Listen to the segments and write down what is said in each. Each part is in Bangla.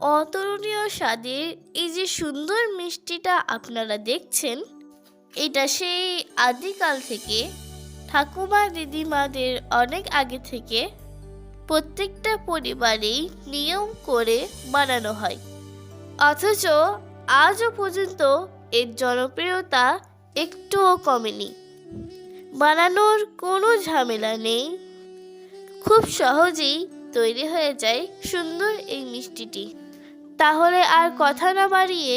অতুলনীয় স্বাদের এই যে সুন্দর মিষ্টিটা আপনারা দেখছেন, এটা সেই আদিকাল থেকে ঠাকুমা দিদিমাদের অনেক আগে থেকে প্রত্যেকটা পরিবারেই নিয়ম করে বানানো হয়। অথচ আজও পর্যন্ত এর জনপ্রিয়তা একটুও কমেনি। বানানোর কোনো ঝামেলা নেই। খুব সহজেই তৈরি হয়ে যায় সুন্দর এই মিষ্টিটি। তাহলে আর কথা না বাড়িয়ে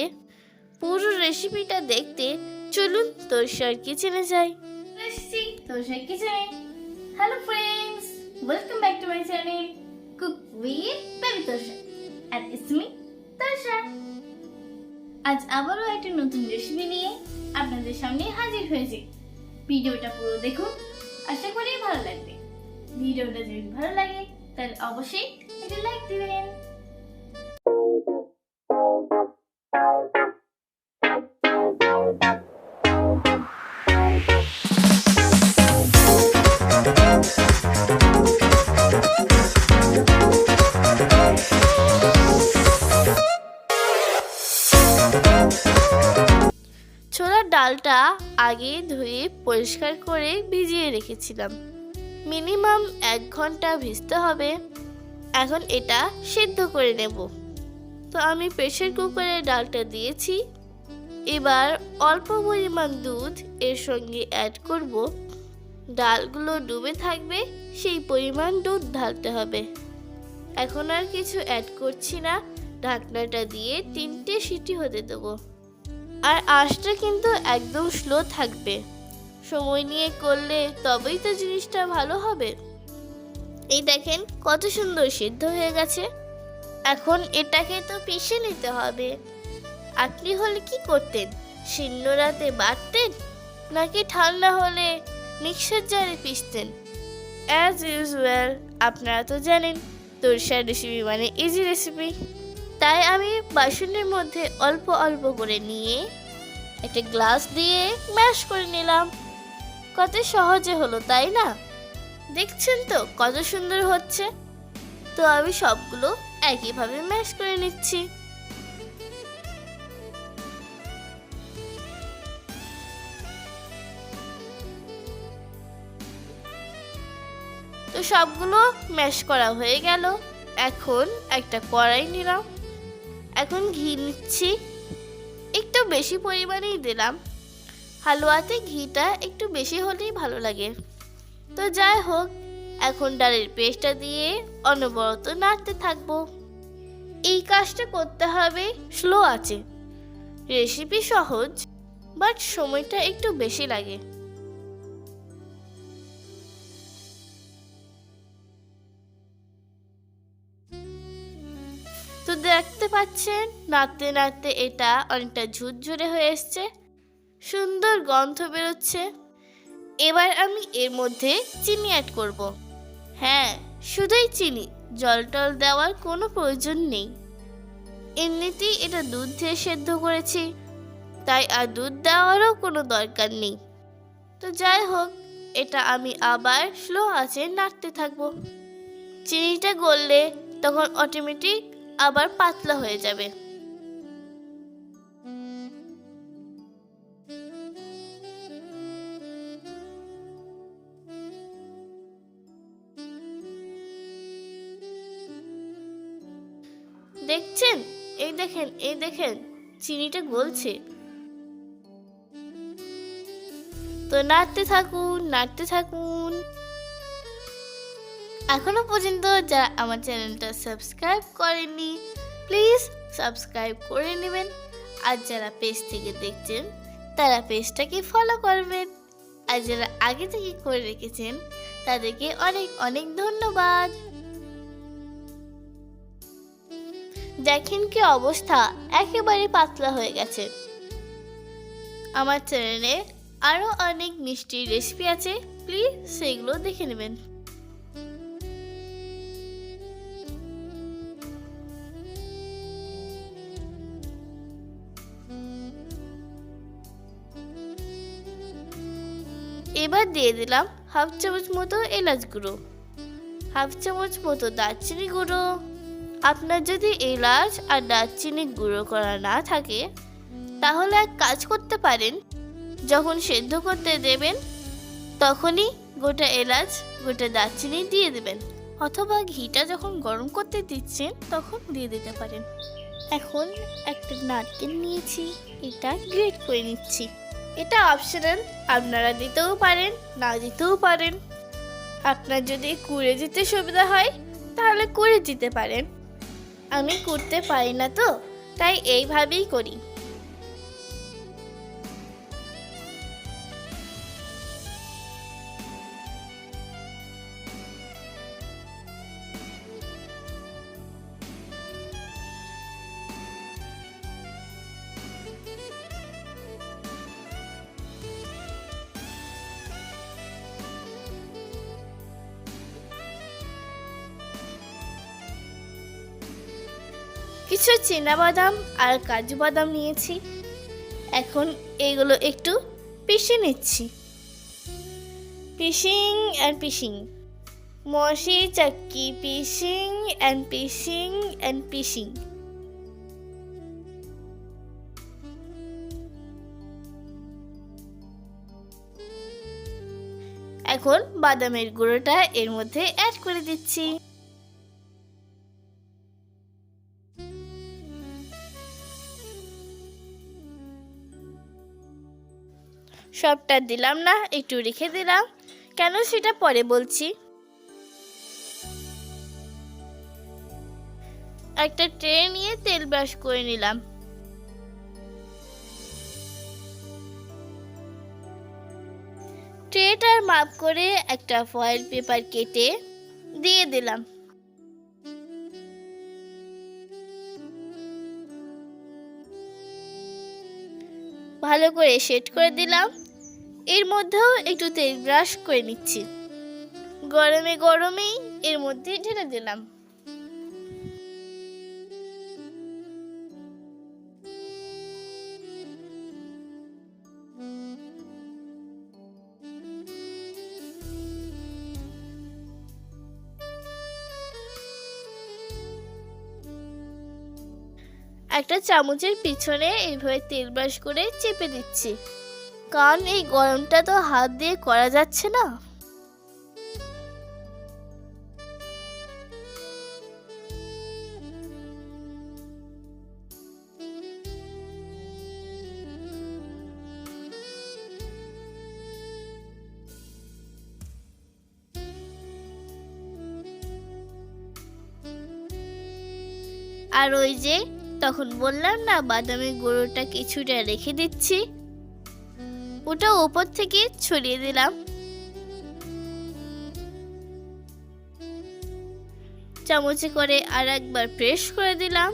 পুরো রেসিপিটা দেখতে চলুন তোরসার কিচেনে যাই। এসেছি তোষার কিচেনে hello friends welcome back to my channel cook with baby Tosha and it's me Tosha আজ আবারও একটা নতুন রেসিপি নিয়ে আপনাদের সামনে হাজির হয়েছি। ভিডিওটা পুরো দেখুন, আশা করি ভালো লাগবে। ভিডিওটা যদি ভালো লাগে, তাহলে অবশ্যই একটা লাইক দিবেন। ডালটা আগে ধুয়ে পরিষ্কার করে ভিজিয়ে রেখেছিলাম। মিনিমাম এক ঘণ্টা ভিজতে হবে। এখন এটা সেদ্ধ করে নেব। তো আমি প্রেশার কুকারে ডালটা দিয়েছি। এবার অল্প পরিমাণ দুধ এর সঙ্গে অ্যাড করব। ডালগুলো ডুবে থাকবে, সেই পরিমাণ দুধ ঢালতে হবে। এখন আর কিছু অ্যাড করছি না। ঢাকনাটা দিয়ে তিনটে সিটি হতে দেবো। আর আঁচটা কিন্তু একদম স্লো থাকবে। সময় নিয়ে করলে তবেই তো জিনিসটা ভালো হবে। এই দেখেন, কত সুন্দর সিদ্ধ হয়ে গেছে। এখন এটাকে তো পিষে নিতে হবে। আপনি হলে কি করতেন? শীর্ণ রাতে বাটতেন নাকি ঠান্ডা হলে মিক্সার জারে পিষতেন? অ্যাজ ইউজুয়াল আপনারা তো জানেন তোরসার রেসিপি মানে ইজি রেসিপি তাই আমি বাসনের মধ্যে অল্প অল্প করে নিয়ে একটা গ্লাস দিয়ে ম্যাশ করে নিলাম। কত সহজে হলো, তাই না? দেখছেন তো, কত সুন্দর হচ্ছে। তো আমি সবগুলো একইভাবে ম্যাশ করে নিচ্ছি। তো সবগুলো ম্যাশ করা হয়ে গেল। এখন একটা কড়াই নিলাম। এখন ঘি নিচ্ছি। একটু বেশি পরিমাণেই দিলাম। হালুয়াতে ঘিটা একটু বেশি হলেই ভালো লাগে। তো যাই হোক, এখন ডালের পেস্টটা দিয়ে অনবরত নাড়তে থাকব। এই কাজটা করতে হবে স্লো আছে রেসিপি সহজ, বাট সময়টা একটু বেশি লাগে। পাচ্ছেন নাড়তে নাড়তে এটা অনেকটা ঝুরঝুরে হয়ে এসছে। সুন্দর গন্ধ বেরোচ্ছে। এবার আমি এর মধ্যে চিনি অ্যাড করব। হ্যাঁ শুধুই চিনি। জল টল দেওয়ার কোনো প্রয়োজন নেই। এমনিতেই এটা দুধ দিয়ে সেদ্ধ করেছি। তাই আর দুধ দেওয়ারও কোনো দরকার নেই। তো যাই হোক, এটা আমি আবার স্লো আছে নাড়তে থাকব। চিনিটা গললে তখন অটোমেটিক আবার পাতলা হয়ে যাবে। দেখছেন? এই দেখেন এই দেখেন, চিনিটা গলছে। তো নাড়তে থাকুন নাড়তে থাকুন। এখনও পর্যন্ত যারা আমার চ্যানেলটা সাবস্ক্রাইব করেননি প্লিজ সাবস্ক্রাইব করে নেবেন। আর যারা পেজ থেকে দেখছেন, তারা পেজটাকে ফলো করবেন। আর যারা আগে থেকে করে রেখেছেন, তাদেরকে অনেক অনেক ধন্যবাদ। দেখেন কি অবস্থা একেবারে পাতলা হয়ে গেছে। আমার চ্যানেলে আরও অনেক মিষ্টি রেসিপি আছে প্লিজ সেগুলো দেখে নেবেন। দিয়ে দিলাম হাফ চামচ মতো এলাচ গুঁড়ো। হাফ চামচ মতো দারচিনি গুঁড়ো। আপনার যদি এলাচ আর দারচিনি গুঁড়ো করা না থাকে, তাহলে এক কাজ করতে পারেন। যখন সেদ্ধ করতে দেবেন, তখনই গোটা এলাচ, গোটা দারচিনি দিয়ে দেবেন। অথবা ঘিটা যখন গরম করতে দিচ্ছেন, তখন দিয়ে দিতে পারেন। এখন একটা নারকেল নিয়েছি, এটা গ্রেট করে নিচ্ছি। এটা অপশনাল আপনারা দিতেও পারেন না দিতেও পারেন। আপনার যদি কুড়ে দিতে সুবিধা হয়, তাহলে করে দিতে পারেন। আমি করতে পারি না তো, তাই এইভাবেই করি। কিছু বাদাম আর কাজু বাদাম নিয়েছি। এখন এগুলো একটু পিষে নিচ্ছি। পিসিং অ্যান্ড পিসিং মশি চাক্কি পিসিং অ্যান্ড পিসিং অ্যান্ড পিসিং এখন বাদামের গুঁড়োটা এর মধ্যে অ্যাড করে দিচ্ছি। সবটা দিলাম না, একটু রেখে দিলাম। কেন সেটা পরে বলছি। একটা ট্রে নিয়ে তেল ব্রাশ করে নিলাম। ট্রেটার মাপ করে একটা ফয়েল পেপার কেটে দিয়ে দিলাম। ভালো করে সেট করে দিলাম। এর মধ্যেও একটু তেল ব্রাশ করে নিচ্ছি। গরমে গরমেই এর মধ্যে ঢেলে দিলাম। একটা চামচের পিছনে এইভাবে তেল ব্রাশ করে চেপে দিচ্ছি। কারণ এই গরমটা তো হাত দিয়ে করা যাচ্ছে না। আর ওই যে, তখন বললাম না বাদামের গুঁড়োটা কিছুটা রেখে দিচ্ছি। ওটা ওপর থেকে ছড়িয়ে দিলাম। চামচে করে আর একবার প্রেস করে দিলাম।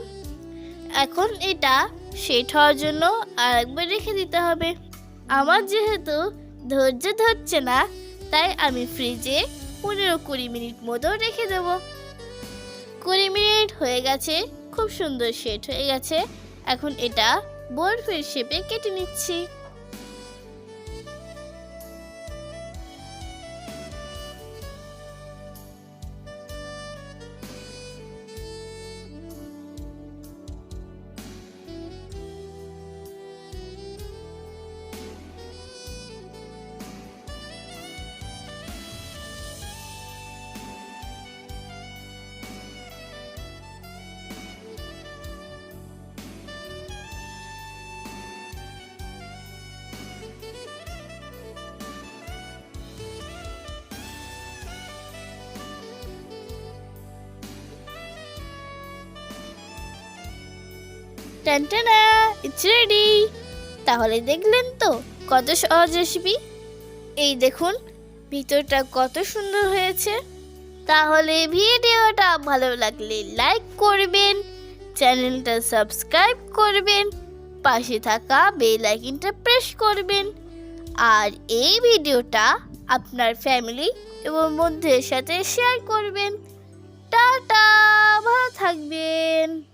এখন এটা সেট হওয়ার জন্য আর একবার রেখে দিতে হবে। আমার যেহেতু ধৈর্য ধরছে না, তাই আমি ফ্রিজে পনেরো কুড়ি মিনিট মতো রেখে দেব। কুড়ি মিনিট হয়ে গেছে, খুব সুন্দর সেট হয়ে গেছে। এখন এটা বরফের শেপে কেটে নিচ্ছি। টানটানা ইটস রেডি তাহলে দেখলেন তো কত সহজ রেসিপি এই দেখুন, ভিতরটা কত সুন্দর হয়েছে। তাহলে ভিডিওটা ভালো লাগলে লাইক করবেন, চ্যানেলটা সাবস্ক্রাইব করবেন, পাশে থাকা বেল আইকনটা প্রেস করবেন। আর এই ভিডিওটা আপনার ফ্যামিলি এবং বন্ধুদের সাথে শেয়ার করবেন। টাটা, ভালো থাকবেন।